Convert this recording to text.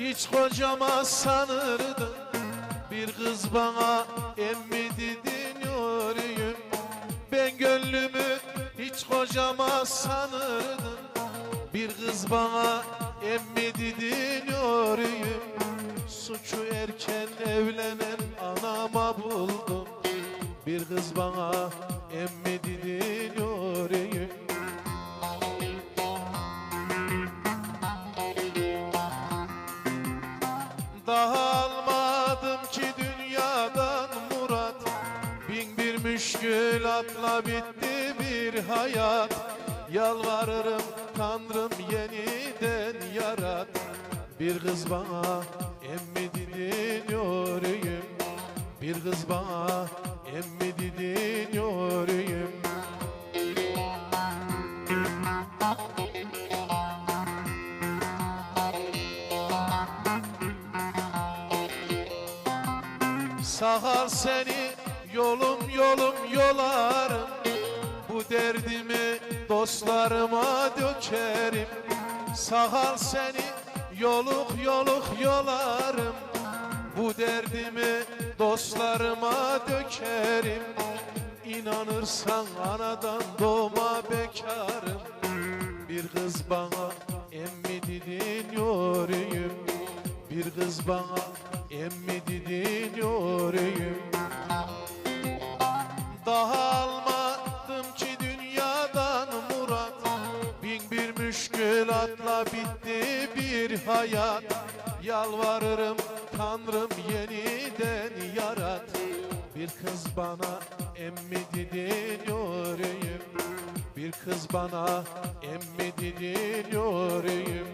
hiç kocama sanırdım. Bir kız bana emmi dedin yoruyum Ben gönlümü hiç kocama sanırdım. Bir kız bana emmi dedin yoruyum Suçu erken evlenen anama buldum. Bir kız bana emmi dedin müşkülatla bitti bir hayat. Yalvarırım Tanrım yeniden yarat. Bir kız bana emmi dedin yoruyum Bir kız bana emmi dedin yoruyum Sahal seni yolum yolum yolarım. Bu derdimi dostlarıma dökerim. Sahal seni yoluk yoluk yolarım. Bu derdimi dostlarıma dökerim. İnanırsan anadan doğma bekarım. Bir kız bana emmi dedin yoruyum Bir kız bana emmi dedin müşkülatla bitti bir hayat. Yalvarırım Tanrım yeniden yarat. Bir kız bana emmi dedin yoruyum Bir kız bana emmi dedin yoruyum